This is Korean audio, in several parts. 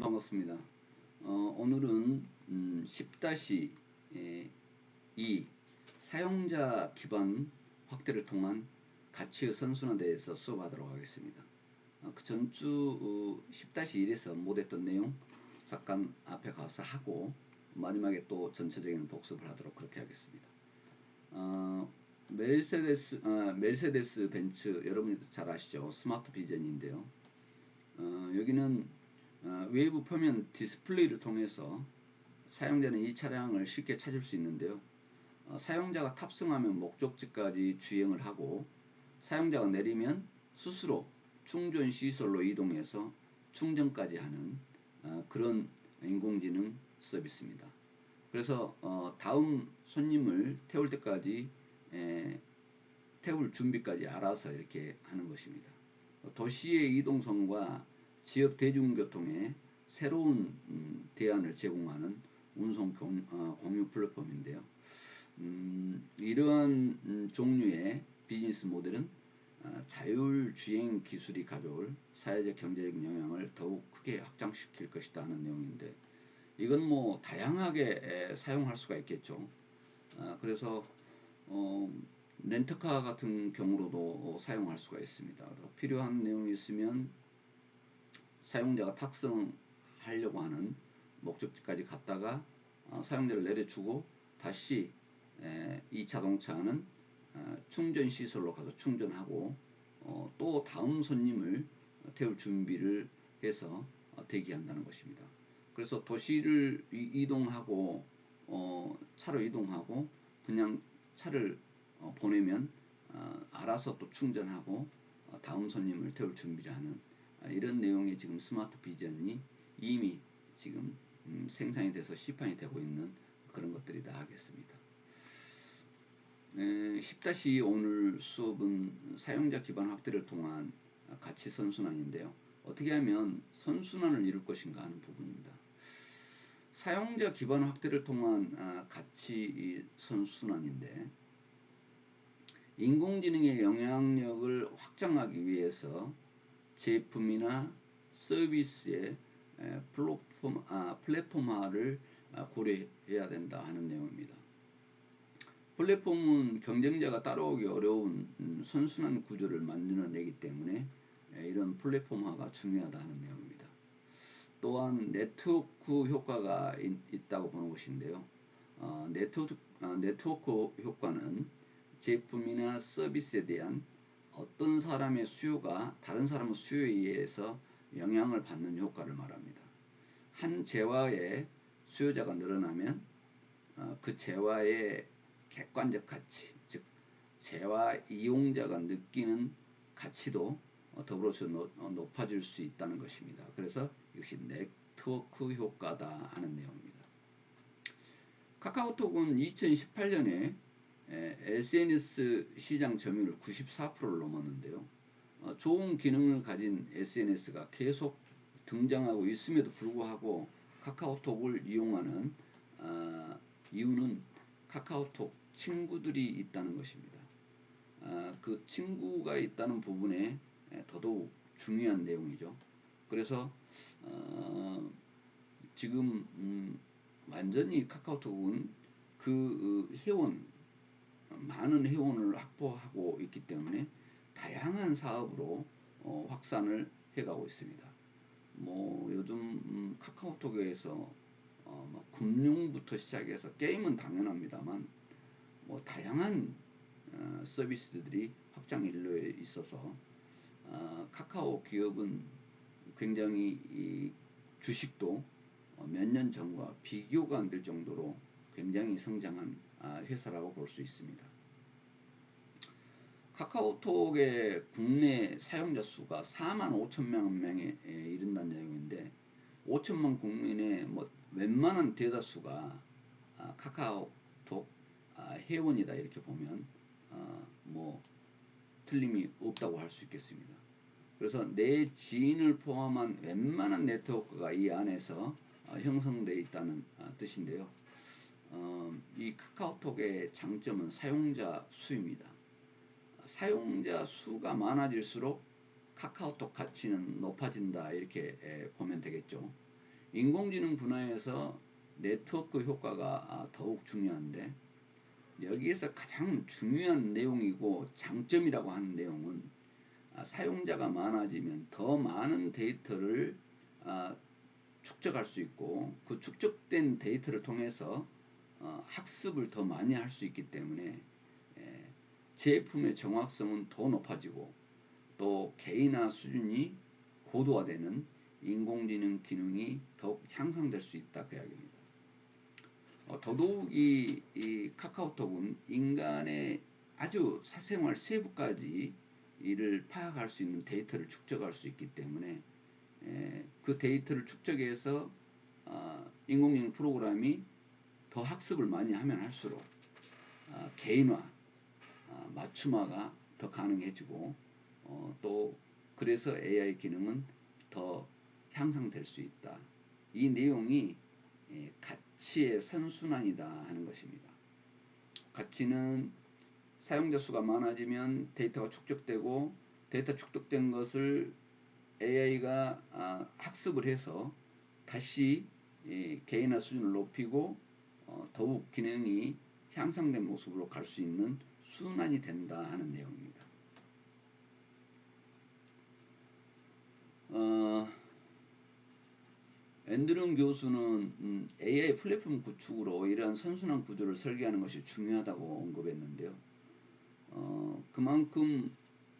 반갑습니다. 어, 오늘은 음, 10-2 사용자 기반 확대를 통한 가치의 선순환에 대해서 수업하도록 하겠습니다. 어, 그 전주 어, 10-1에서 못했던 내용 잠깐 앞에 가서 하고 마지막에 또 전체적인 복습을 하도록 그렇게 하겠습니다. 어, 멜세데스, 어, 멜세데스 벤츠 여러분들도 잘 아시죠? 스마트 비전인데요. 어, 여기는 어, 외부 표면 디스플레이를 통해서 사용자는 이 차량을 쉽게 찾을 수 있는데요. 어, 사용자가 탑승하면 목적지까지 주행을 하고 사용자가 내리면 스스로 충전 시설로 이동해서 충전까지 하는 어, 그런 인공지능 서비스입니다. 그래서 어, 다음 손님을 태울 때까지 에, 태울 준비까지 알아서 이렇게 하는 것입니다. 도시의 이동성과 지역 대중교통에 새로운 음, 대안을 제공하는 운송 공, 어, 공유 플랫폼인데요. 음, 이러한 음, 종류의 비즈니스 모델은 어, 자율주행 기술이 가져올 사회적 경제적 영향을 더욱 크게 확장시킬 것이다 하는 내용인데 이건 뭐 다양하게 에, 사용할 수가 있겠죠. 어, 그래서 어, 렌터카 같은 경우로도 사용할 수가 있습니다. 필요한 내용이 있으면 사용자가 탁승하려고 하는 목적지까지 갔다가 어, 사용자를 내려주고 다시 에, 이 자동차는 어, 충전 시설로 가서 충전하고 어, 또 다음 손님을 태울 준비를 해서 어, 대기한다는 것입니다. 그래서 도시를 이, 동하고 어, 차로 이동하고 그냥 차를 어, 보내면 어, 알아서 또 충전하고 어, 다음 손님을 태울 준비를 하는 아, 이런 내용의 지금 스마트 비전이 이미 지금 음, 생산이 돼서 시판이 되고 있는 그런 것들이다 하겠습니다. 네, 10-2 오늘 수업은 사용자 기반 확대를 통한 가치 선순환인데요. 어떻게 하면 선순환을 이룰 것인가 하는 부분입니다. 사용자 기반 확대를 통한 아, 가치 선순환인데 인공지능의 영향력을 확장하기 위해서 제품이나 서비스의 플랫폼, 아, 플랫폼화를 아, 고려해야 된다 하는 내용입니다. 플랫폼은 경쟁자가 따라오기 어려운 음, 선순환 구조를 만들어내기 때문에 이런 플랫폼화가 중요하다 하는 내용입니다. 또한 네트워크 효과가 있, 다고 보는 것인데요. 어, 네트워크, 어, 네트워크 효과는 제품이나 서비스에 대한 어떤 사람의 수요가 다른 사람의 수요에 의해서 영향을 받는 효과를 말합니다. 한 재화의 수요자가 늘어나면 어, 그 재화의 객관적 가치, 즉 재화 이용자가 느끼는 가치도 어, 더불어서 어, 높아질 수 있다는 것입니다. 그래서 이것이 네트워크 효과다 하는 내용입니다. 카카오톡은 2018년에 SNS 시장 점유율 94%를 넘었는데요. 어, 좋은 기능을 가진 SNS가 계속 등장하고 있음에도 불구하고 카카오톡을 이용하는 어, 이유는 카카오톡 친구들이 있다는 것입니다. 어, 그 친구가 있다는 부분에 더더욱 중요한 내용이죠. 그래서 어, 지금 음, 완전히 카카오톡은 그 회원 많은 회원을 확보하고 있기 때문에 다양한 사업으로 어, 확산을 해가고 있습니다. 뭐 요즘 음, 카카오톡에서 어, 뭐 금융부터 시작해서 게임은 당연합니다만 뭐 다양한 어, 서비스들이 확장 일로에 있어서 어, 카카오 기업은 굉장히 이 주식도 어, 몇년 전과 비교가 안 될 정도로 굉장히 성장한 아, 회사라고 볼 수 있습니다. 카카오톡의 국내 사용자 수가 4만 5천만 명에 이른다는 내용인데 5천만 국민의 뭐 웬만한 대다수가 아, 카카오톡 아, 회원이다 이렇게 보면 뭐 틀림이 없다고 할 수 있겠습니다. 그래서 내 지인을 포함한 웬만한 네트워크가 이 안에서 형성되어 있다는 뜻인데요. 어, 이 카카오톡의 장점은 사용자 수입니다. 사용자 수가 많아질수록 카카오톡 가치는 높아진다 이렇게 보면 되겠죠. 인공지능 분야에서 네트워크 효과가 아, 더욱 중요한데 여기에서 가장 중요한 내용이고 장점이라고 하는 내용은 아, 사용자가 많아지면 더 많은 데이터를 아, 축적할 수 있고 그 축적된 데이터를 통해서 어, 학습을 더 많이 할 수 있기 때문에 에, 제품의 정확성은 더 높아지고 또 개인화 수준이 고도화되는 인공지능 기능이 더욱 향상될 수 있다 그 이야기입니다. 어, 더더욱 이 이 카카오톡은 인간의 아주 사생활 세부까지 이를 파악할 수 있는 데이터를 축적할 수 있기 때문에 에, 그 데이터를 축적해서 어, 인공지능 프로그램이 더 학습을 많이 하면 할수록 어, 개인화, 어, 맞춤화가 더 가능해지고 어, 또 그래서 AI 기능은 더 향상될 수 있다. 이 내용이 예, 가치의 선순환이다 하는 것입니다. 가치는 사용자 수가 많아지면 데이터가 축적되고 데이터 축적된 것을 AI가 아, 학습을 해서 다시 개인화 수준을 높이고 어, 더욱 기능이 향상된 모습으로 갈 수 있는 순환이 된다 하는 내용입니다. 어, 앤드룬 교수는 음, AI 플랫폼 구축으로 이러한 선순환 구조를 설계하는 것이 중요하다고 언급했는데요. 어, 그만큼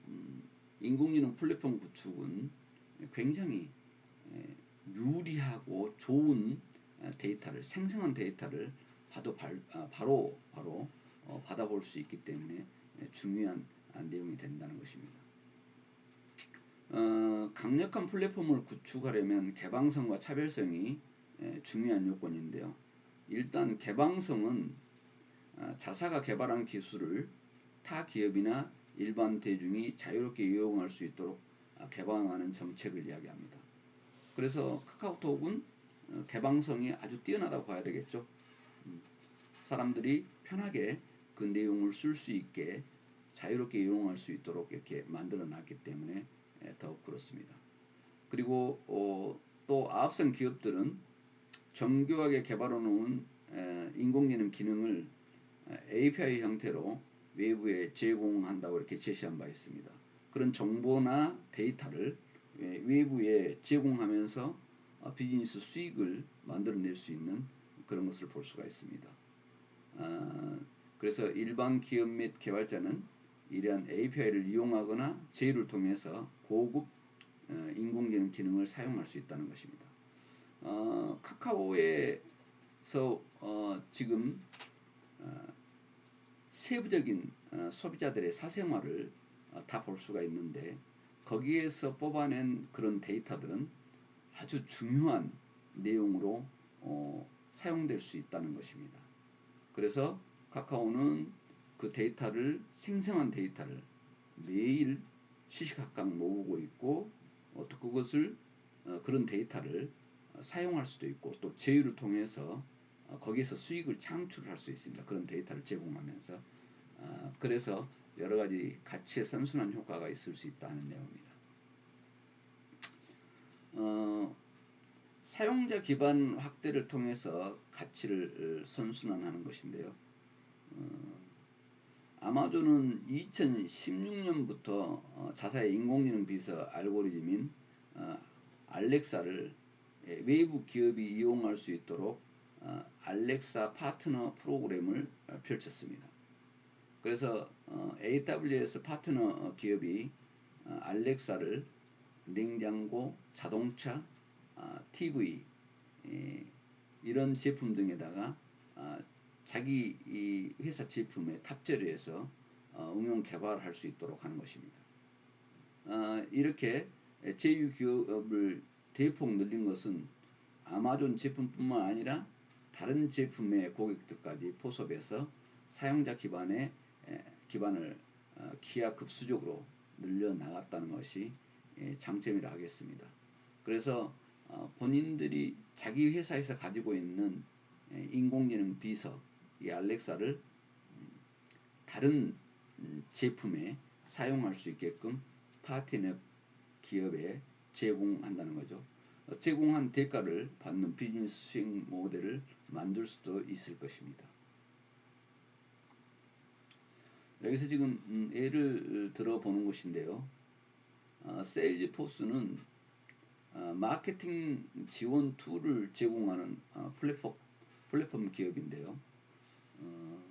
음, 인공지능 플랫폼 구축은 굉장히 에, 유리하고 좋은 데이터를 생성한 데이터를 바로, 아, 바로, 바로 어, 받아볼 수 있기 때문에 중요한 내용이 된다는 것입니다. 어, 강력한 플랫폼을 구축하려면 개방성과 차별성이 중요한 요건인데요. 일단 개방성은 아, 자사가 개발한 기술을 타 기업이나 일반 대중이 자유롭게 이용할 수 있도록 아, 개방하는 정책을 이야기합니다. 그래서 카카오톡은 어, 개방성이 아주 뛰어나다고 봐야 되겠죠. 음, 사람들이 편하게 그 내용을 쓸 수 있게 자유롭게 이용할 수 있도록 이렇게 만들어 놨기 때문에 더욱 그렇습니다. 그리고 어, 또 앞선 기업들은 정교하게 개발해 놓은 인공지능 기능을 API 형태로 외부에 제공한다고 이렇게 제시한 바 있습니다. 그런 정보나 데이터를 외부에 제공하면서 어, 비즈니스 수익을 만들어낼 수 있는 그런 것을 볼 수가 있습니다. 아, 그래서 일반 기업 및 개발자는 이러한 API를 이용하거나 제휴를 통해서 고급 어, 인공지능 기능을 사용할 수 있다는 것입니다. 어, 카카오에서 어, 지금 어, 세부적인 어, 소비자들의 사생활을 어, 다볼 수가 있는데 거기에서 뽑아낸 그런 데이터들은 아주 중요한 내용으로 어, 사용될 수 있다는 것입니다. 그래서 카카오는 그 데이터를 생성한 데이터를 매일 시시각각 모으고 있고 어, 또 그것을 어, 그런 데이터를 사용할 수도 있고 또 제휴를 통해서 어, 거기에서 수익을 창출할 수 있습니다. 그런 데이터를 제공하면서 어, 그래서 여러 가지 가치의 선순환 효과가 있을 수 있다는 내용입니다. 어, 사용자 기반 확대를 통해서 가치를 선순환하는 것인데요. 어, 아마존은 2016년부터 어, 자사의 인공지능 비서 알고리즘인 어, 알렉사를 외부 기업이 이용할 수 있도록 어, 알렉사 파트너 프로그램을 어, 펼쳤습니다. 그래서 어, AWS 파트너 기업이 어, 알렉사를 냉장고, 자동차, 아, TV 이런 제품 등에다가 아, 자기 이 회사 제품에 탑재를 해서 어, 응용 개발할 수 있도록 하는 것입니다. 어, 이렇게 제휴 기업을 대폭 늘린 것은 아마존 제품뿐만 아니라 다른 제품의 고객들까지 포섭해서 사용자 기반의 기반을 어, 기하급수적으로 늘려 나갔다는 것이 예, 장점이라 하겠습니다. 그래서 어, 본인들이 자기 회사에서 가지고 있는 예, 인공지능 비서 이 알렉사를 음, 다른 음, 제품에 사용할 수 있게끔 파티너 기업에 제공한다는 거죠. 제공한 대가를 받는 비즈니스 수익 모델을 만들 수도 있을 것입니다. 여기서 지금 음, 예를 들어보는 것인데요. 어, 세일즈포스는 어, 마케팅 지원 툴을 제공하는 어, 플랫폼, 플랫폼 기업인데요. 어,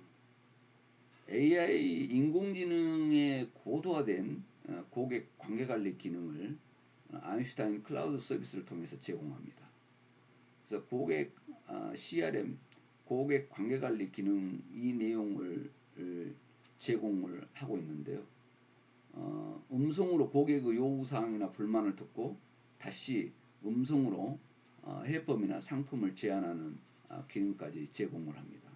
AI 인공지능의 고도화된 어, 고객 관계 관리 기능을 아인슈타인 클라우드 서비스를 통해서 제공합니다. 그래서 고객 어, CRM, 고객 관계 관리 기능 이 내용을 제공을 하고 있는데요. 어, 음성으로 고객의 요구 사항이나 불만을 듣고 다시 음성으로 어, 해법이나 상품을 제안하는 어, 기능까지 제공을 합니다.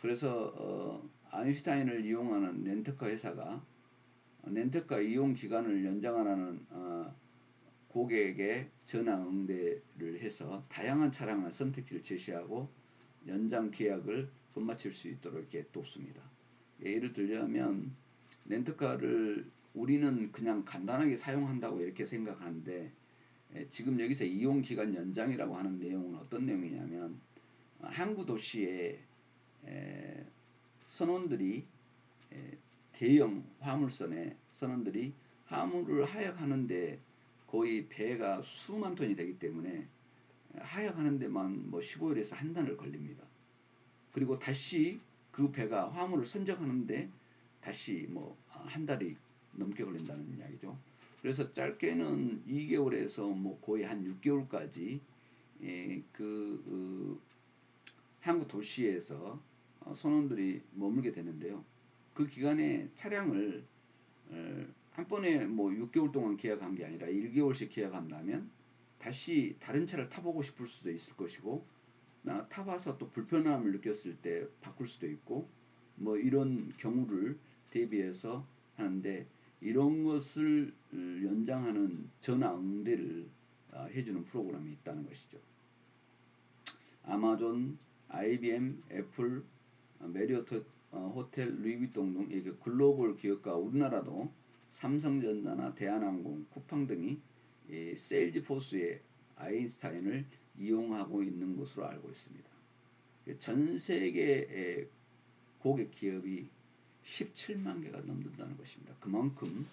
그래서 어, 아인슈타인을 이용하는 렌터카 회사가 렌터카 이용 기간을 연장하라는 어, 고객에게 전화 응대를 해서 다양한 차량을 선택지를 제시하고 연장 계약을 끝마칠 수 있도록 이렇게 돕습니다. 예를 들자면 렌트카를 우리는 그냥 간단하게 사용한다고 이렇게 생각하는데 지금 여기서 이용 기간 연장이라고 하는 내용은 어떤 내용이냐면 항구 도시에 선원들이 대형 화물선에 선원들이 화물을 하역하는데 거의 배가 수만 톤이 되기 때문에 하역하는 데만 뭐 15일에서 한 달을 걸립니다. 그리고 다시 그 배가 화물을 선적하는데 다시 뭐 한 달이 넘게 걸린다는 이야기죠. 그래서 짧게는 2개월에서 뭐 거의 한 6개월까지 예, 그, 그 한국 도시에서 어, 선원들이 머물게 되는데요. 그 기간에 차량을 어, 한 번에 뭐 6개월 동안 계약한 게 아니라 1개월씩 계약한다면 다시 다른 차를 타보고 싶을 수도 있을 것이고 나 타봐서 또 불편함을 느꼈을 때 바꿀 수도 있고 뭐 이런 경우를 대비해서 하는데 이런 것을 연장하는 전화 응대를 어, 해주는 프로그램이 있다는 것이죠. 아마존, IBM, 애플, 메리어트 어, 호텔, 루이비통 등 이게 글로벌 기업과 우리나라도 삼성전자나 대한항공, 쿠팡 등이 세일즈포스의 아인스타인을 이용하고 있는 것으로 알고 있습니다. 전 세계의 고객 기업이 17만 개가 넘는다는 것입니다. 그만큼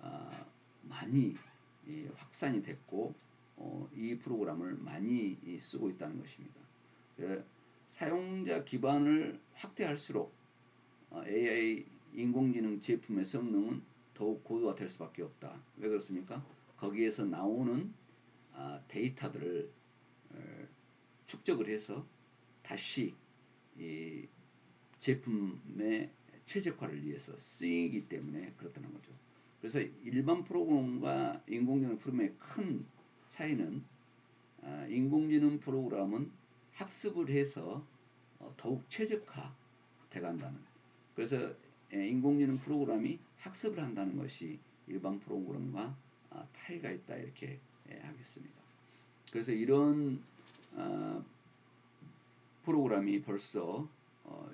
아, 많이 확산이 됐고 어, 이 프로그램을 많이 쓰고 있다는 것입니다. 사용자 기반을 확대할수록 어, AI 인공지능 제품의 성능은 더욱 고도화될 수밖에 없다. 왜 그렇습니까? 거기에서 나오는 아, 데이터들을 축적을 해서 다시 이 제품의 최적화를 위해서 쓰이기 때문에 그렇다는 거죠. 그래서 일반 프로그램과 인공지능 프로그램의 큰 차이는 아, 인공지능 프로그램은 학습을 해서 어, 더욱 최적화 돼간다는 그래서 인공지능 프로그램이 학습을 한다는 것이 일반 프로그램과 아, 차이가 있다 이렇게 하겠습니다. 그래서 이런 아, 프로그램이 벌써 어,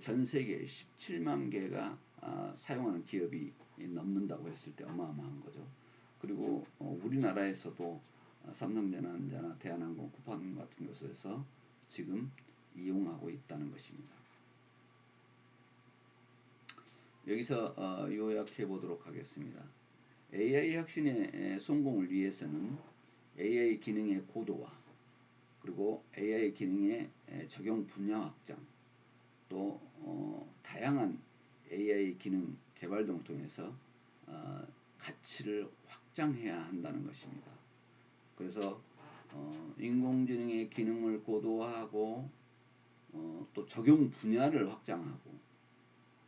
전 세계 17만 개가 아, 사용하는 기업이 넘는다고 했을 때 어마어마한 거죠. 그리고 어, 우리나라에서도 삼성전자나 대한항공, 쿠팡 같은 곳에서 지금 이용하고 있다는 것입니다. 여기서 어, 요약해 보도록 하겠습니다. AI 혁신의 성공을 위해서는 AI 기능의 고도화 그리고 AI 기능의 적용 분야 확장 또 어, 다양한 AI 기능 개발 등을 통해서 어, 가치를 확장해야 한다는 것입니다. 그래서 어, 인공지능의 기능을 고도화하고 어, 또 적용 분야를 확장하고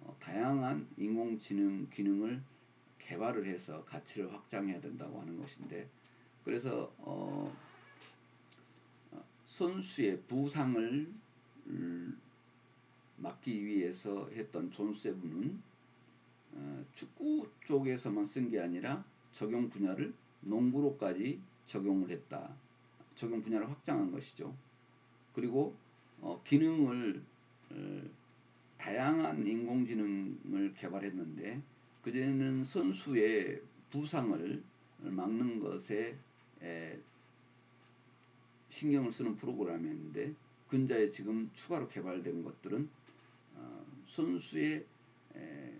어, 다양한 인공지능 기능을 개발을 해서 가치를 확장해야 된다고 하는 것인데 그래서 어, 선수의 부상을 막기 위해서 했던 존 세븐은 어, 축구 쪽에서만 쓴 게 아니라 적용 분야를 농구로까지 적용을 했다. 적용 분야를 확장한 것이죠. 그리고 어, 기능을 어, 다양한 인공지능을 개발했는데 그제는 선수의 부상을 막는 것에 에, 신경을 쓰는 프로그램이었는데 근자에 지금 추가로 개발된 것들은 어, 선수의 에,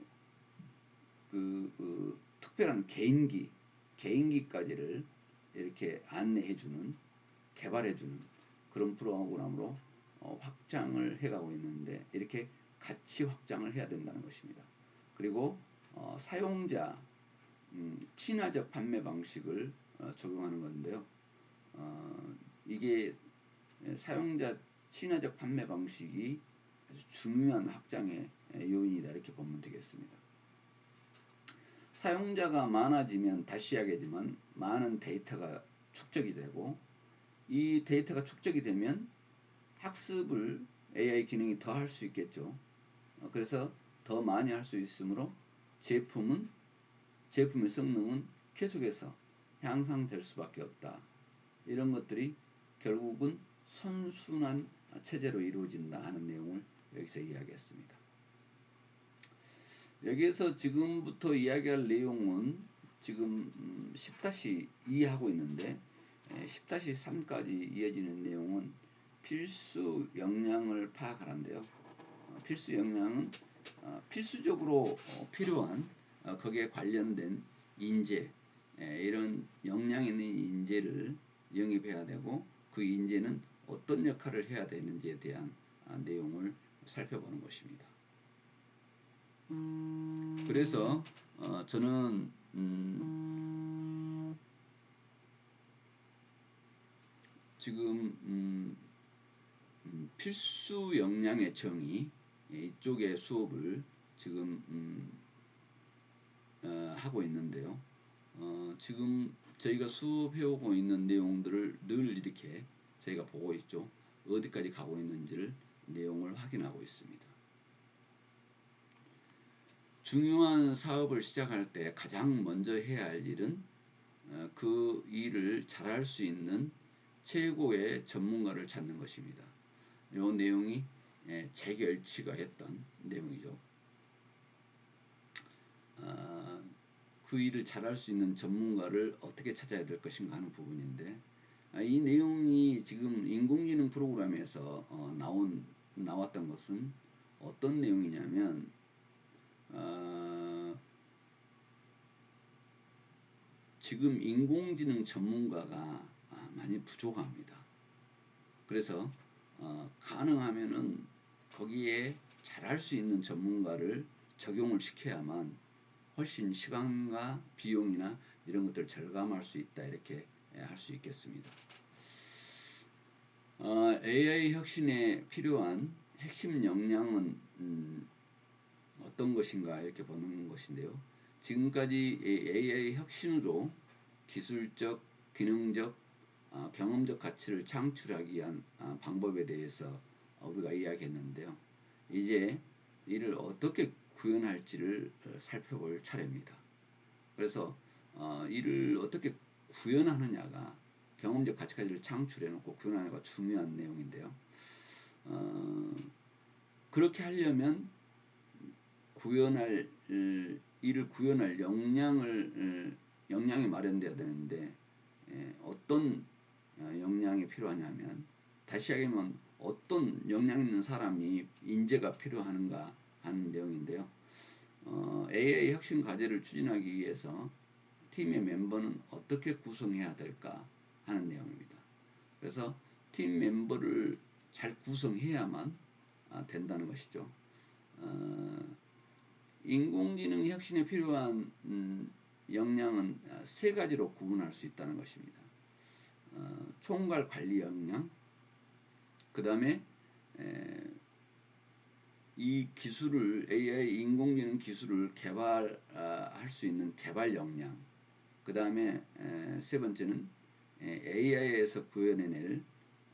그, 그 특별한 개인기, 개인기까지를 이렇게 안내해주는, 개발해주는 그런 프로그램으로 어, 확장을 해가고 있는데 이렇게 같이 확장을 해야 된다는 것입니다. 그리고 어, 사용자 음, 친화적 판매 방식을 어, 적용하는 건데요. 어, 이게 사용자 친화적 판매 방식이 아주 중요한 확장의 요인이다 이렇게 보면 되겠습니다. 사용자가 많아지면 다시 이야기하지만 많은 데이터가 축적이 되고 이 데이터가 축적이 되면 학습을 AI 기능이 더 할 수 있겠죠. 어, 그래서 더 많이 할 수 있으므로 제품은 제품의 성능은 계속해서 향상될 수밖에 없다. 이런 것들이 결국은 선순환 체제로 이루어진다 하는 내용을 여기서 이야기했습니다. 여기에서 지금부터 이야기할 내용은 지금 10-2 음, 하고 있는데 10-3까지 이어지는 내용은 필수 역량을 파악하는데요. 어, 필수 역량은 어, 필수적으로 어, 필요한 거기에 관련된 인재 이런 역량 있는 인재를 영입해야 되고 그 인재는 어떤 역할을 해야 되는지에 대한 아, 내용을 살펴보는 것입니다. 그래서 어, 저는 음, 지금 음, 음, 필수 역량의 정의 예, 이쪽의 수업을 지금 음, 어, 하고 있는데요. 어, 지금 저희가 수업해오고 있는 내용들을 늘 이렇게 저희가 보고 있죠. 어디까지 가고 있는지를 내용을 확인하고 있습니다. 중요한 사업을 시작할 때 가장 먼저 해야 할 일은 어, 그 일을 잘할 수 있는 최고의 전문가를 찾는 것입니다. 이 내용이 예, 재결치가 했던 내용이죠. 어, 그 일을 잘할 수 있는 전문가를 어떻게 찾아야 될 것인가 하는 부분인데 아, 이 내용이 지금 인공지능 프로그램에서 어, 나온 나왔던 것은 어떤 내용이냐면 어, 지금 인공지능 전문가가 아, 많이 부족합니다. 그래서 어, 가능하면은 거기에 잘할 수 있는 전문가를 적용을 시켜야만 훨씬 시간과 비용이나 이런 것들을 절감할 수 있다 이렇게 예, 할수 있겠습니다. 어, AI 혁신에 필요한 핵심 역량은 음, 어떤 것인가 이렇게 보는 것인데요. 지금까지 AI 혁신으로 기술적, 기능적, 어, 경험적 가치를 창출하기 위한 어, 방법에 대해서 우리가 이야기했는데요. 이제 이를 어떻게 구현할지를 어, 살펴볼 차례입니다. 그래서 어, 이를 어떻게 구현하느냐가 경험적 가치까지를 창출해놓고 구현하느냐가 중요한 내용인데요. 어, 그렇게 하려면 구현할 이를 구현할 역량을 역량이 마련돼야 되는데 예, 어떤 역량이 필요하냐면 다시 하면 어떤 역량 있는 사람이 인재가 필요한가 하는 내용인데요. 어, AI 혁신 과제를 추진하기 위해서 팀의 멤버는 어떻게 구성해야 될까 하는 내용입니다. 그래서 팀 멤버를 잘 구성해야만 아, 된다는 것이죠. 어, 인공지능 혁신에 필요한 음, 역량은 세 가지로 구분할 수 있다는 것입니다. 어, 총괄 관리 역량, 그 다음에 이 기술을 AI 인공지능 기술을 개발할 수 있는 개발 역량, 그 다음에 세 번째는 AI에서 구현해낼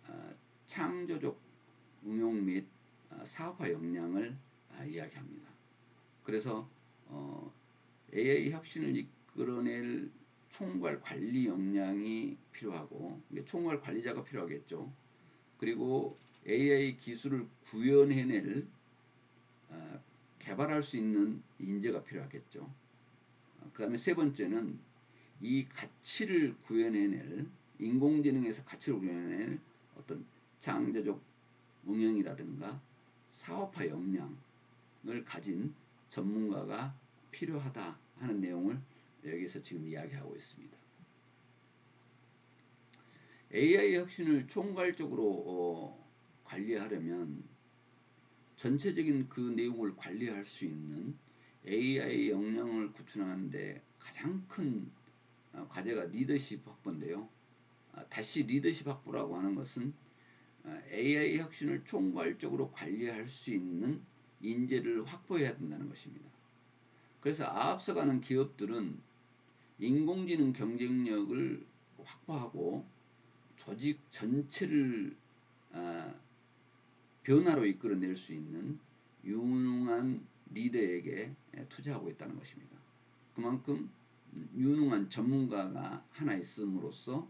어, 창조적 응용 및 어, 사업화 역량을 아, 이야기합니다. 그래서 AI 어, 혁신을 이끌어낼 총괄 관리 역량이 필요하고 총괄 관리자가 필요하겠죠. 그리고 AI 기술을 구현해낼 개발할 수 있는 인재가 필요하겠죠. 그 다음에 세 번째는 이 가치를 구현해낼 인공지능에서 가치를 구현해낼 어떤 창조적 응용이라든가 사업화 역량을 가진 전문가가 필요하다 하는 내용을 여기서 지금 이야기하고 있습니다. AI 혁신을 총괄적으로 어, 관리하려면 전체적인 그 내용을 관리할 수 있는 AI 역량을 구축하는데 가장 큰 어, 과제가 리더십 확보인데요. 아, 다시 리더십 확보라고 하는 것은 AI 어, 혁신을 총괄적으로 관리할 수 있는 인재를 확보해야 된다는 것입니다. 그래서 앞서가는 기업들은 인공지능 경쟁력을 확보하고 조직 전체를 아, 변화로 이끌어낼 수 있는 유능한 리더에게 투자하고 있다는 것입니다. 그만큼 유능한 전문가가 하나 있음으로써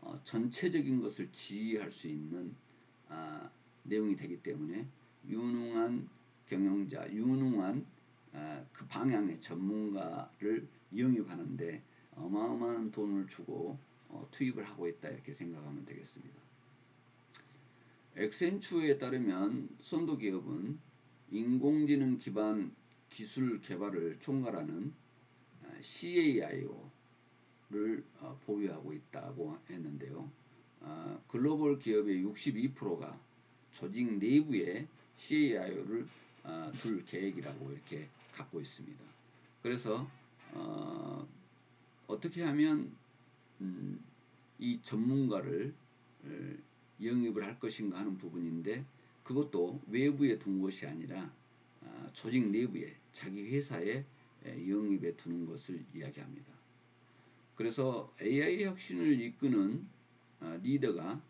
어, 전체적인 것을 지휘할 수 있는 아, 내용이 되기 때문에 유능한 경영자, 유능한 아, 그 방향의 전문가를 영입하는데 어마어마한 돈을 주고 어, 투입을 하고 있다 이렇게 생각하면 되겠습니다. 엑센추에 따르면 선도 기업은 인공지능 기반 기술 개발을 총괄하는 아, CAIO를 어, 보유하고 있다고 했는데요. 아, 글로벌 기업의 62%가 조직 내부에 CAIO를 아, 둘 계획이라고 이렇게 갖고 있습니다. 그래서 어, 떻게 하면 음, 이 전문가를 영입을 할 것인가 하는 부분인데 그것도 외부에 둔 것이 아니라 아, 조직 내부에 자기 회사에 영입에 두는 것을 이야기합니다. 그래서 AI 혁신을 이끄는 아, 리더가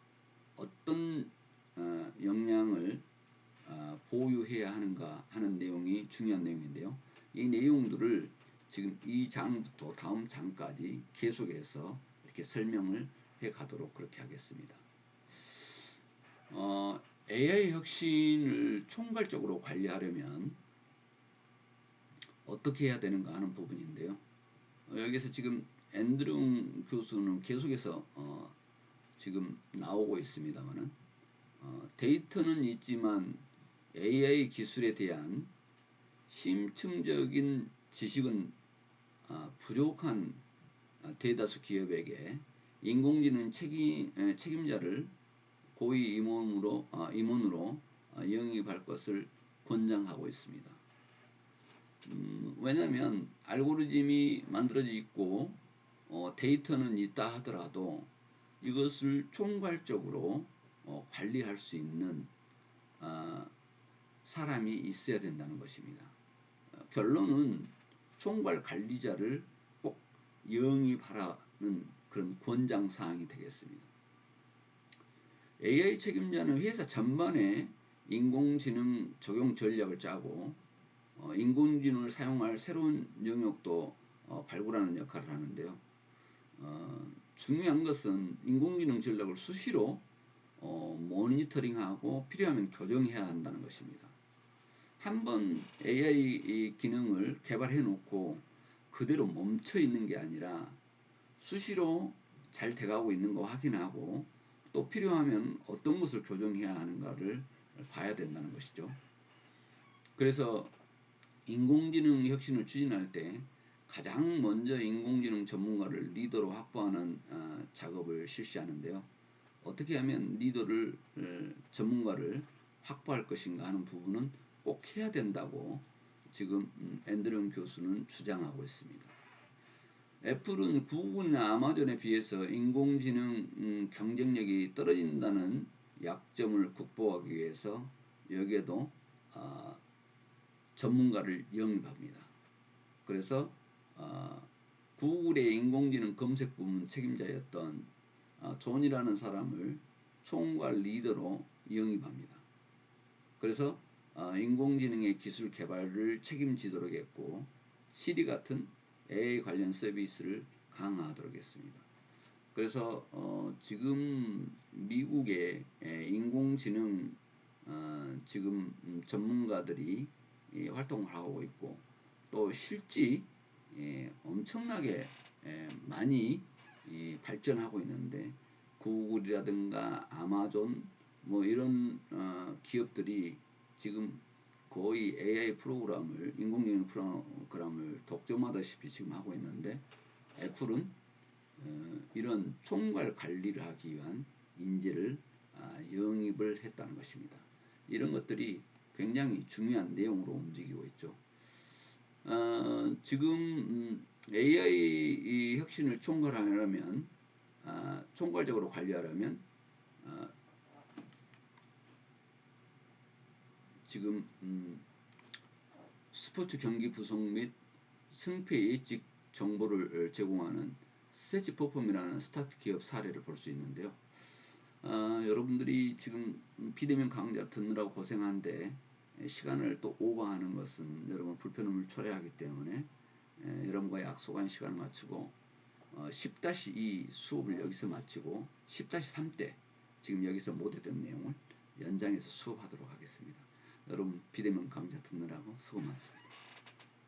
어떤 어, 역량을 아, 보유해야 하는가 하는 내용이 중요한 내용인데요. 이 내용들을 지금 이 장부터 다음 장까지 계속해서 이렇게 설명을 해 가도록 그렇게 하겠습니다. 어, AI 혁신을 총괄적으로 관리하려면 어떻게 해야 되는가 하는 부분인데요. 어, 여기서 지금 앤드룽 교수는 계속해서 어, 지금 나오고 있습니다만은 어, 데이터는 있지만 AI 기술에 대한 심층적인 지식은 어, 부족한 대다수 기업에게 인공지능 책임, 책임자를 고위 임원으로, 어, 임원으로 어, 영입할 것을 권장하고 있습니다. 음, 왜냐하면 알고리즘이 만들어져 있고 어, 데이터는 있다 하더라도 이것을 총괄적으로 어, 관리할 수 있는 어, 사람이 있어야 된다는 것입니다. 어, 결론은 총괄 관리자를 꼭 영입하라는 그런 권장 사항이 되겠습니다. AI 책임자는 회사 전반에 인공지능 적용 전략을 짜고 어, 인공지능을 사용할 새로운 영역도 어, 발굴하는 역할을 하는데요. 어, 중요한 것은 인공지능 전략을 수시로 어, 모니터링하고 필요하면 교정해야 한다는 것입니다. 한번 AI 기능을 개발해 놓고 그대로 멈춰 있는 게 아니라 수시로 잘 돼가고 있는 거 확인하고 또 필요하면 어떤 것을 교정해야 하는가를 봐야 된다는 것이죠. 그래서 인공지능 혁신을 추진할 때 가장 먼저 인공지능 전문가를 리더로 확보하는 어, 작업을 실시하는데요. 어떻게 하면 리더를 어, 전문가를 확보할 것인가 하는 부분은 꼭 해야 된다고 지금 음, 앤드름 교수는 주장하고 있습니다. 애플은 구글이나 아마존에 비해서 인공지능 음, 경쟁력이 떨어진다는 약점을 극복하기 위해서 여기에도 어, 전문가를 영입합니다. 그래서 어, 구글의 인공지능 검색 부문 책임자였던 어, 존이라는 사람을 총괄 리더로 영입합니다. 그래서 어, 인공지능의 기술 개발을 책임지도록 했고 시리 같은 AI 관련 서비스를 강화하도록 했습니다. 그래서 어, 지금 미국의 인공지능 어, 지금 전문가들이 예, 활동을 하고 있고 또 실지 예, 엄청나게 에, 많이 이, 발전하고 있는데 구글이라든가 아마존 뭐 이런 어, 기업들이 지금 거의 AI 프로그램을 인공지능 프로그램을 독점하다시피 지금 하고 있는데 애플은 어, 이런 총괄 관리를 하기 위한 인재를 아, 영입을 했다는 것입니다. 이런 것들이 굉장히 중요한 내용으로 움직이고 있죠. 어, 지금 음, AI 혁신을 총괄하려면 아, 총괄적으로 관리하려면 아, 지금 음, 스포츠 경기 구성 및 승패 예측 정보를 제공하는 스테치 퍼폼이라는 스타트 기업 사례를 볼 수 있는데요. 어, 여러분들이 지금 비대면 강좌 듣느라고 고생한데 시간을 또 오버하는 것은 여러분 불편함을 초래하기 때문에 에, 여러분과 약속한 시간을 맞추고 어, 10-2 수업을 여기서 마치고 10-3 때 지금 여기서 못했던 내용을 연장해서 수업하도록 하겠습니다. 여러분 비대면 강좌 듣느라고 수고 많습니다.